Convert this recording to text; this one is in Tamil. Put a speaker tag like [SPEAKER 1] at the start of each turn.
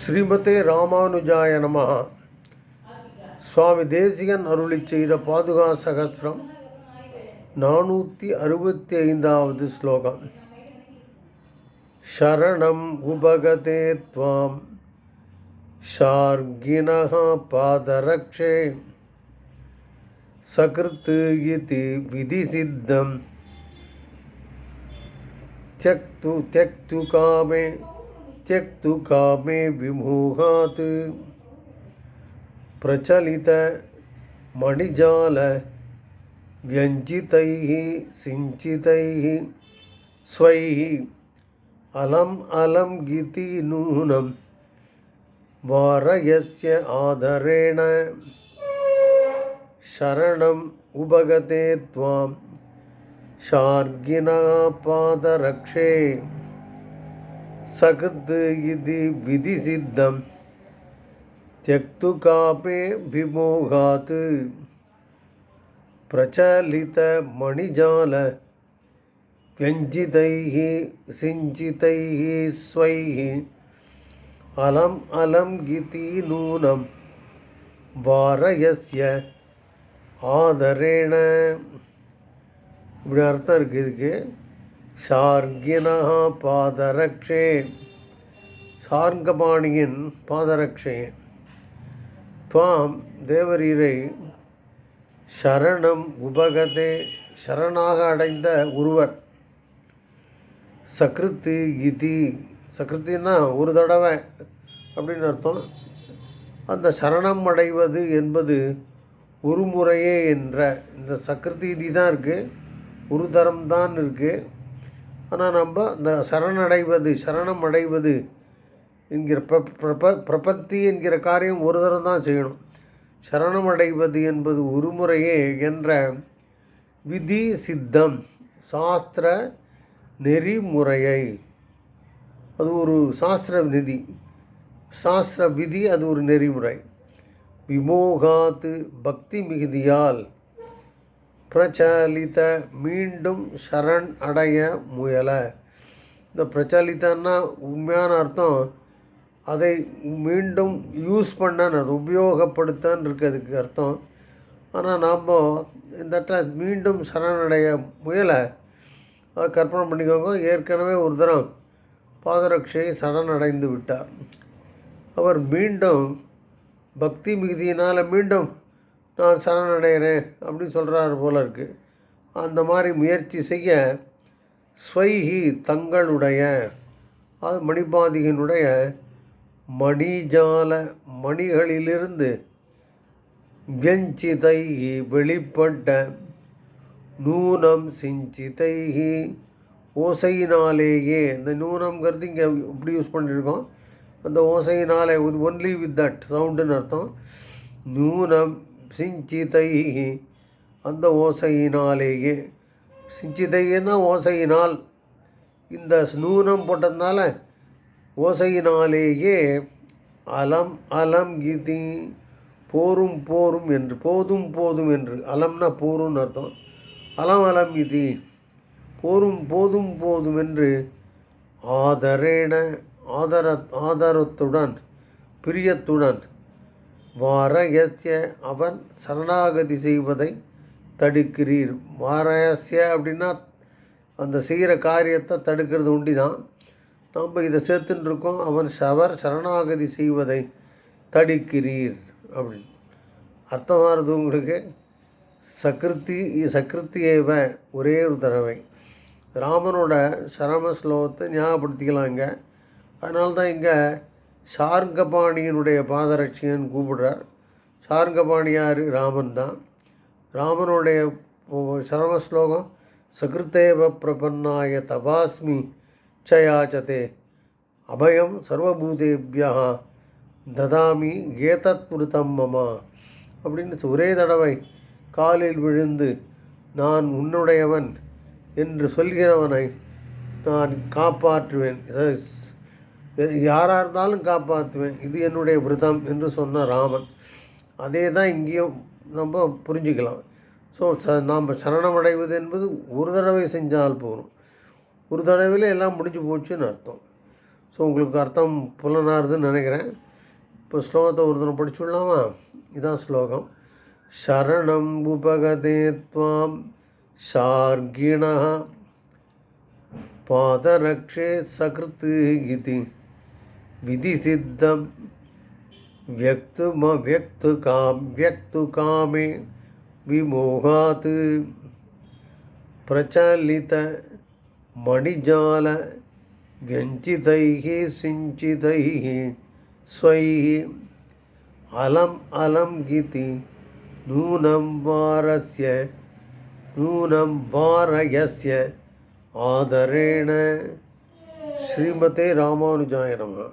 [SPEAKER 1] ஸ்ரீமதே ராமானுஜாய நம சுவாமி தேசிகன் அருளி செய்த பாதுகா சகசிரம் நானூற்றி அறுபத்தி ஐந்தாவது ஸ்லோகம் சரணம் உபகதே துவாம் ஷார்கிணः பாதரக்ஷே சகிருத் இதி விதிசித்தம் त्यक्तु त्यक्तु कामे त्यक्तु कामे विमोहात्। प्रचलित मणिजाल व्यञ्जितैः सिञ्चितैः स्वैः अलम् अलं गिति नूनं। वारयस्य आदरेण शरणम् उपगते त्वां। शार्गिणा पादरक्षे सकृत् इति विधिसिद्धं त्यक्तु कापे विमोहात् प्रचलितमणिजाल व्यञ्जितैः सिञ्चितैः स्वैः अलम् अलं गिति नूनं वारयस्य ஆதரேண இப்படி அர்த்தம் இருக்குது இதுக்கு சார்கினா பாதரக்ஷே சார்கபாணியின் பாதரக்ஷே துவாம் தேவரீரை சரணம் உபகதே சரணாக அடைந்த ஒருவர். சக்ருத்து இதி. சக்ருத்தின்னா ஒரு தடவை அப்படின்னு அர்த்தம். அந்த சரணம் அடைவது என்பது ஒரு முறையே என்ற இந்த சக்கரத்தி தான் இருக்குது ஒரு தரம் தான் இருக்குது ஆனால் நம்ம இந்த சரணடைவது சரணம் அடைவது என்கிற பிர பிரப பிரபத்தி என்கிற காரியம் ஒரு தரம் தான் செய்யணும். சரணம் அடைவது என்பது ஒரு முறையே என்ற விதி சித்தம் சாஸ்திர நெறிமுறையை. அது ஒரு சாஸ்திர நிதி சாஸ்திர விதி அது ஒரு நெறிமுறை. விமோகாத்து பக்தி மிகுதியால் பிரச்சலித மீண்டும் சரண் அடைய முயல. இந்த பிரச்சலித்தன்னா உண்மையான அர்த்தம். அதை மீண்டும் யூஸ் பண்ணன்னு அது உபயோகப்படுத்தன்னு இருக்கிறதுக்கு அர்த்தம். ஆனால் நாம் இந்த இடத்துல மீண்டும் சரணடைய முயலை. அதை கற்பனை பண்ணிக்கோங்க. ஏற்கனவே ஒரு தரம் பாதரட்சையை சரணடைந்து விட்டார். அவர் மீண்டும் பக்தி மிகுதியினால் மீண்டும் நான் சரணடைகிறேன் அப்படின்னு சொல்கிறாரு போல இருக்குது அந்த மாதிரி முயற்சி செய்ய ஸ்வைஹி தங்களுடைய அது மணிபாதிகனுடைய மணிஜால மணிகளிலிருந்து வியஞ்சிதைகி வெளிப்பட்ட நூனம் சிஞ்சிதைகி ஓசையினாலேயே இந்த நூனம்ங்கிறது இங்கே இப்படி யூஸ் பண்ணியிருக்கோம் அந்த ஓசையினாலே ஒன்லி வித் தட் சவுண்டுன்னு அர்த்தம். நூனம் சிஞ்சிதை அந்த ஓசையினாலேயே. சிஞ்சிதைன்னா ஓசையினால். இந்த ஸ்நூனம் போட்டதுனால ஓசையினாலேயே அலம் அலம் கீதி போரும் போரும் என்று போதும் போதும் என்று. அலம்னா போரும்னு அர்த்தம். அலம் அலம் கீதி போரும் போதும் போதும் என்று ஆதரேன ஆதர ஆதரத்துடன் பிரியத்துடன் வாரயஸ்ய அவன் சரணாகதி செய்வதை தடுக்கிறீர். வாரயசிய அப்படின்னா அந்த செய்கிற காரியத்தை தடுக்கிறது உண்டி தான் நம்ம இதை சேர்த்துன்னு இருக்கோம் அவன் சவர் சரணாகதி செய்வதை தடுக்கிறீர் அப்படின்னு. அர்த்தம் வருது உங்களுக்கு? சக்கிருத்தி சக்ருத்தியேவ ஒரே ஒரு தடவை. ராமனோட சரம ஸ்லோகத்தை ஞாபகப்படுத்திக்கலாங்க. அதனால தான் இங்கே சார்கபாணியனுடைய பாதரட்சியன் கூப்பிடுறார். சார்கபாணியார் ராமன் தான் ராமனுடைய சரம ஸ்லோகம் சகிருத்தேவ பிரபன்னாய தபாஸ்மி சயாச்சதே அபயம் சர்வபூதேபியா ததாமி ஏதத்மிருதம் மமா அப்படின்னு ஒரே தடவை காலில் விழுந்து நான் உன்னுடையவன் என்று சொல்கிறவனை நான் காப்பாற்றுவேன். யாராக இருந்தாலும் காப்பாற்றுவேன் இது என்னுடைய விரதம் என்று சொன்ன ராமன். அதே தான் இங்கேயும் நம்ம புரிஞ்சுக்கலாம். ஸோ ச நாம் சரணமடைவது என்பது ஒரு தடவை செஞ்சால் போதும். ஒரு தடவையில் எல்லாம் முடிஞ்சு போச்சுன்னு அர்த்தம். ஸோ உங்களுக்கு அர்த்தம் புலனாருதுன்னு நினைக்கிறேன். இப்போ ஸ்லோகத்தை ஒரு தினம் படிச்சுடலாமா இதான் ஸ்லோகம். சரணம் உபகதே துவாம் ஷார்கிணா विधि सिद्धम व्यक्तम व्यक्त काम व्यक्त कामे विमोहात्। प्रचलित मणिजाल व्यञ्चितैः सिंचित स्वी। अलम अलम गीति नूनं वारस्य नूनं वारयस्य आदरेण। श्रीमते रामानुजाय नमः।